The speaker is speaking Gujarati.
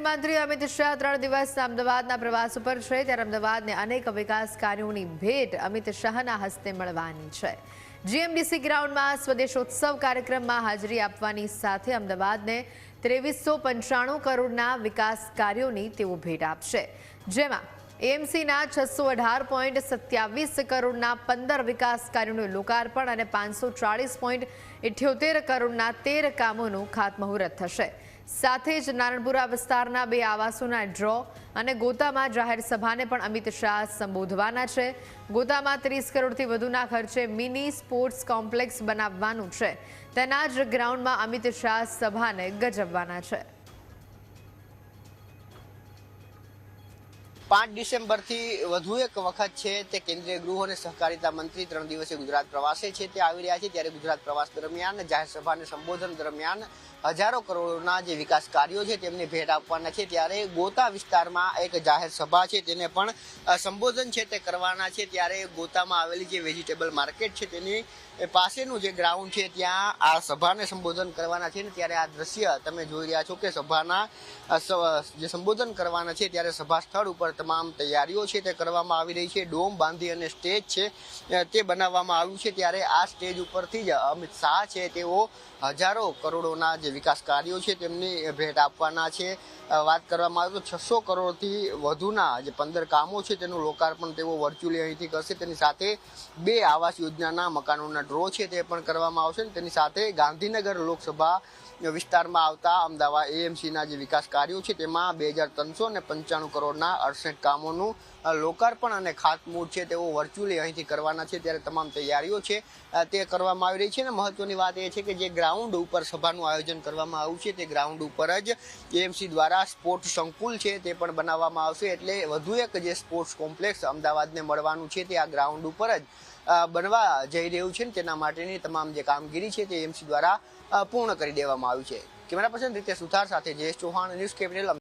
ગૃહમંત્રી અમિત શાહ ત્રણ દિવસ અમદાવાદના પ્રવાસ ઉપર છે. ત્યારે અમદાવાદને અનેક વિકાસ કાર્યોની ભેટ અમિત શાહના હસ્તે મળવાની છે. જીએમડીસી ગ્રાઉન્ડમાં સ્વદેશોત્સવ કાર્યક્રમમાં હાજરી આપવાની સાથે અમદાવાદને ત્રેવીસો પંચાણું કરોડના વિકાસ કાર્યોની તેઓ ભેટ આપશે. જેમાં એએમસીના છસો અઢાર પોઈન્ટ સત્યાવીસ કરોડના પંદર વિકાસ કાર્યોનું લોકાર્પણ અને પાંચસો ચાળીસ પોઈન્ટ ઇઠ્યોતેર કરોડના તેર કામોનું ખાતમુહૂર્ત થશે. સાથે જ નારણપુરા વિસ્તારના બે આવાસોના ડ્રો અને ગોતામાં જાહેર સભાને પણ અમિત શાહ સંબોધવાના છે. ગોતામાં ત્રીસ કરોડથી વધુના ખર્ચે મિની સ્પોર્ટ્સ કોમ્પ્લેક્સ બનાવવાનું છે. તેના જ ગ્રાઉન્ડમાં અમિત શાહ સભાને ગજવવાના છે. પાંચ ડિસેમ્બરથી વધુ એક વખત છે તે કેન્દ્રીય ગૃહ અને સહકારિતા મંત્રી ત્રણ દિવસે ગુજરાત પ્રવાસે છે તે આવી રહ્યા છે ત્યારે ગુજરાત પ્રવાસ દરમિયાન જાહેર સભાને સંબોધન દરમિયાન હજારો કરોડોના જે વિકાસ કાર્યો છે તેમને ભેટ આપવાના છે ત્યારે ગોતા વિસ્તારમાં એક જાહેર સભા છે તેને પણ સંબોધન છે તે કરવાના છે ત્યારે ગોતામાં આવેલી જે વેજીટેબલ માર્કેટ છે તેની પાસેનું જે ગ્રાઉન્ડ છે ત્યાં આ સભાને સંબોધન કરવાના છે ને ત્યારે આ દ્રશ્ય તમે જોઈ રહ્યા છો કે સભાના જે સંબોધન કરવાના છે ત્યારે સભા સ્થળ ઉપર તમામ તૈયારીઓ છે તે કરવામાં આવી રહી છે. ડોમ બાંધી અને સ્ટેજ છે તે બનાવવામાં આવ્યું છે. ત્યારે આ સ્ટેજ ઉપરથી જ અમિત શાહ છે તેઓ હજારો કરોડોના જે વિકાસ કાર્યો છે તેમની ભેટ આપવાના છે. વાત કરવામાં આવે તો છસો કરોડથી વધુના જે પંદર કામો છે તેનું લોકાર્પણ તેઓ વર્ચ્યુઅલી અહીંથી કરશે. તેની સાથે બે આવાસ યોજનાના મકાનોના ડ્રો છે તે પણ કરવામાં આવશે અને તેની સાથે ગાંધીનગર લોકસભા વિસ્તારમાં આવતા અમદાવાદ એએમસીના જે વિકાસ કાર્યો છે તેમાં બે હજાર ત્રણસો ને પંચાણું કરોડના અડસઠ કામોનું લોકાર્પણ અને ખાતમુહૂર્ત છે તેઓ વર્ચ્યુઅલી અહીંથી કરવાના છે. ત્યારે તમામ તૈયારીઓ છે તે કરવામાં આવી રહી છે. અને મહત્વની વાત એ છે કે જે ગ્રાઉન્ડ ઉપર સભાનું આયોજન કરવામાં આવ્યું છે, તે ગ્રાઉન્ડ ઉપર જ એએમસી દ્વારા સ્પોર્ટ્સ સંકુલ છે તે પણ બનાવવામાં આવશે. એટલે વધુ એક જે સ્પોર્ટ્સ કોમ્પ્લેક્સ અમદાવાદને મળવાનું છે તે આ ગ્રાઉન્ડ ઉપર જ બનવા જઈ રહ્યું છે ને તેના માટેની તમામ જે કામગીરી છે તે એમસી દ્વારા પૂર્ણ કરી દેવામાં આવી છે. કેમેરા પર્સન રીતે સુથાર સાથે જયેશ ચૌહાણ, ન્યૂઝ કેપિટલ